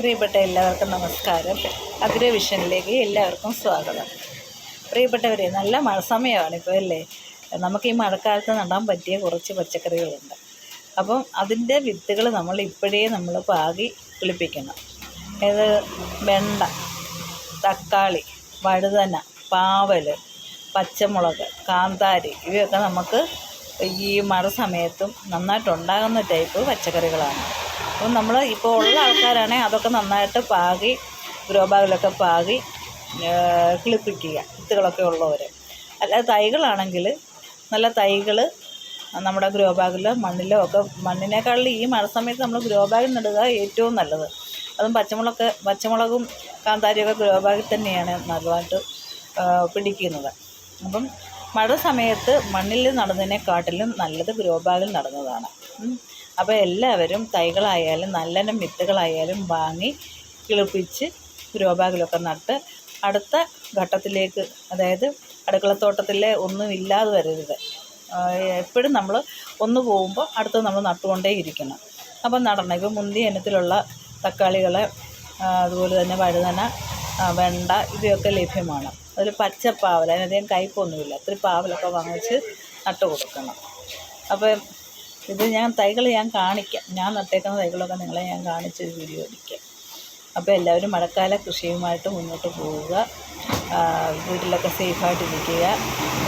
പ്രിയപ്പെട്ട എല്ലാവർക്കും നമസ്കാരം. അഗ്രവിഷനിലേക്ക് എല്ലാവർക്കും സ്വാഗതം. പ്രിയപ്പെട്ടവരെ നല്ല മഴ സമയമാണ് ഇപ്പോൾ അല്ലേ? നമുക്ക് ഈ മഴക്കാലത്ത് നടാൻ പറ്റിയ കുറച്ച് പച്ചക്കറികളുണ്ട്. അപ്പം അതിന്റെ വിത്തുകൾ നമ്മൾ ഇപ്പോഴേ നമ്മൾ പാകി കുളിപ്പിക്കണം. ഇത് വെണ്ട തക്കാളി വഴുതന പാവൽ പച്ചമുളക് കാന്താരി ഇവയൊക്കെ നമുക്ക് ഈ മഴ സമയത്തും നന്നായിട്ടുണ്ടാകുന്ന ടൈപ്പ് പച്ചക്കറികളാണ്. അപ്പം നമ്മൾ ഇപ്പോൾ ഉള്ള ആൾക്കാരാണെങ്കിൽ അതൊക്കെ നന്നായിട്ട് പാകി ഗ്രോ ബാഗിലൊക്കെ പാകി കിളിപ്പിക്കുക വിത്തുകളൊക്കെ ഉള്ളവർ അല്ല തൈകളാണെങ്കിൽ നല്ല തൈകൾ നമ്മുടെ ഗ്രോ ബാഗിലോ മണ്ണിലോ ഒക്കെ മണ്ണിനേക്കാളിൽ ഈ മഴ സമയത്ത് നമ്മൾ ഗ്രോ ബാഗിൽ നടുക ഏറ്റവും നല്ലത്. അതും പച്ചമുളക് പച്ചമുളകും കാന്താരിയൊക്കെ ഗ്രോ ബാഗിൽ തന്നെയാണ് നല്ലതായിട്ട് പിടിക്കുന്നത്. അപ്പം മഴ സമയത്ത് മണ്ണിൽ നടുന്നതിനെക്കാട്ടിലും നല്ലത് ഗ്രോ ബാഗിൽ നടുന്നതാണ്. അപ്പോൾ എല്ലാവരും തൈകളായാലും നല്ലനം വിത്തുകളായാലും വാങ്ങി കിളിപ്പിച്ച് ഗ്രോ ബാഗിലൊക്കെ നട്ട് അടുത്ത ഘട്ടത്തിലേക്ക് അതായത് അടുക്കളത്തോട്ടത്തിലെ ഒന്നും ഇല്ലാതെ വരരുത്. എപ്പോഴും നമ്മൾ ഒന്ന് പോകുമ്പോൾ അടുത്ത് നമ്മൾ നട്ടുകൊണ്ടേ ഇരിക്കണം. അപ്പം നടണം ഇപ്പോൾ മുന്തിയ ഇനത്തിലുള്ള തക്കാളികൾ അതുപോലെ തന്നെ വഴുതന വെണ്ട ഇവയൊക്കെ ലഭ്യമാണ്. അതിൽ പച്ചപ്പാവൽ അതിനധികം കയ്പൊന്നുമില്ല. ഇത്തിരി പാവലൊക്കെ വാങ്ങിച്ച് നട്ട് കൊടുക്കണം അപ്പം ഇത് ഞാൻ തൈകൾ ഞാൻ കാണിക്കാം. ഞാൻ നട്ടേക്കുന്ന തൈകളൊക്കെ നിങ്ങളെ ഞാൻ കാണിച്ചൊരു വീഡിയോ എടുക്കാം. അപ്പോൾ എല്ലാവരും മഴക്കാല കൃഷിയുമായിട്ട് മുന്നോട്ട് പോവുക. വീട്ടിലൊക്കെ സേഫായിട്ടിരിക്കുക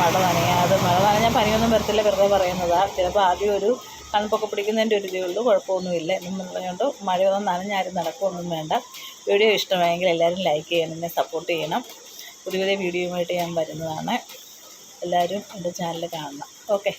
മഴ നനയാതെ മഴ നനഞ്ഞാൽ പനിയൊന്നും വരത്തില്ല വെറുതെ പറയുന്നതാണ് ചിലപ്പോൾ ആദ്യം ഒരു തണുപ്പൊക്കെ പിടിക്കുന്നതിന്റെ ഒരു ഇതേ ഉള്ളൂ കുഴപ്പമൊന്നുമില്ല എന്നും പറഞ്ഞുകൊണ്ട് മഴയൊന്നും നനഞ്ഞാരും നടക്കുകയൊന്നും വേണ്ട. വീഡിയോ ഇഷ്ടമായെങ്കിൽ എല്ലാവരും ലൈക്ക് ചെയ്യണം എന്നെ സപ്പോർട്ട് ചെയ്യണം. പുതിയ പുതിയ വീഡിയോയുമായിട്ട് ഞാൻ വരുന്നതാണ്. എല്ലാവരും എന്റെ ചാനൽ കാണണം. ഓക്കെ